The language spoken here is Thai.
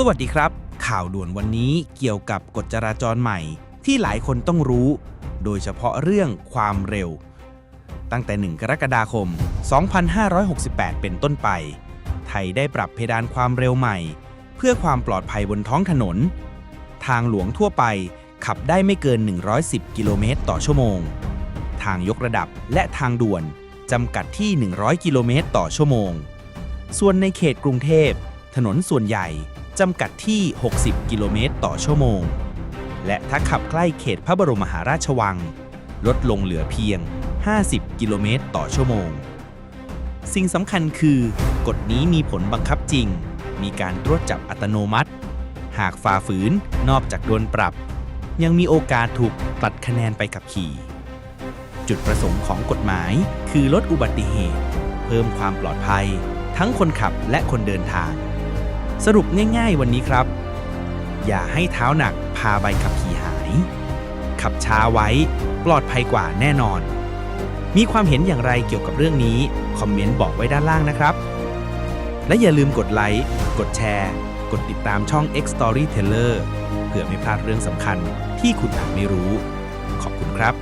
สวัสดีครับ ข่าวด่วนวันนี้เกี่ยวกับกฎจราจรใหม่ ที่หลายคนต้องรู้ โดยเฉพาะเรื่องความเร็ว ตั้งแต่ 1 กรกฎาคม 2568 เป็นต้นไป ไทยได้ปรับเพดานความเร็วใหม่ เพื่อความปลอดภัยบนท้องถนน ทางหลวงทั่วไปขับได้ไม่เกิน 110 กิโลเมตรต่อชั่วโมง ทางยกระดับและทางด่วนจำกัดที่ 100 กิโลเมตรต่อชั่วโมง ส่วนในเขตกรุงเทพ ถนนส่วนใหญ่ จำกัดที่ 60 กิโลเมตรต่อชั่วโมง และถ้าขับใกล้เขตพระบรมมหาราชวัง ลดลงเหลือเพียง 50 กิโลเมตรต่อชั่วโมง สิ่งสำคัญคือ กฎนี้มีผลบังคับจริง มีการตรวจจับอัตโนมัติ หากฝ่าฝืนนอกจากโดนปรับ ยังมีโอกาสถูกตัดคะแนนไปขับขี่ จุดประสงค์ของกฎหมายคือลดอุบัติเหตุ เพิ่มความปลอดภัย ทั้งคนขับและคนเดินทาง สรุปง่ายๆวันนี้ครับ อย่าให้เท้าหนักพาใบขับขี่หาย ขับช้าไว้ปลอดภัยกว่าแน่นอน มีความเห็นอย่างไรเกี่ยวกับเรื่องนี้ คอมเมนต์บอกไว้ด้านล่างนะครับ และอย่าลืมกดไลค์ กดแชร์ กดติดตามช่อง X Storyteller เพื่อไม่พลาดเรื่องสำคัญที่คุณอาจไม่รู้ ขอบคุณครับ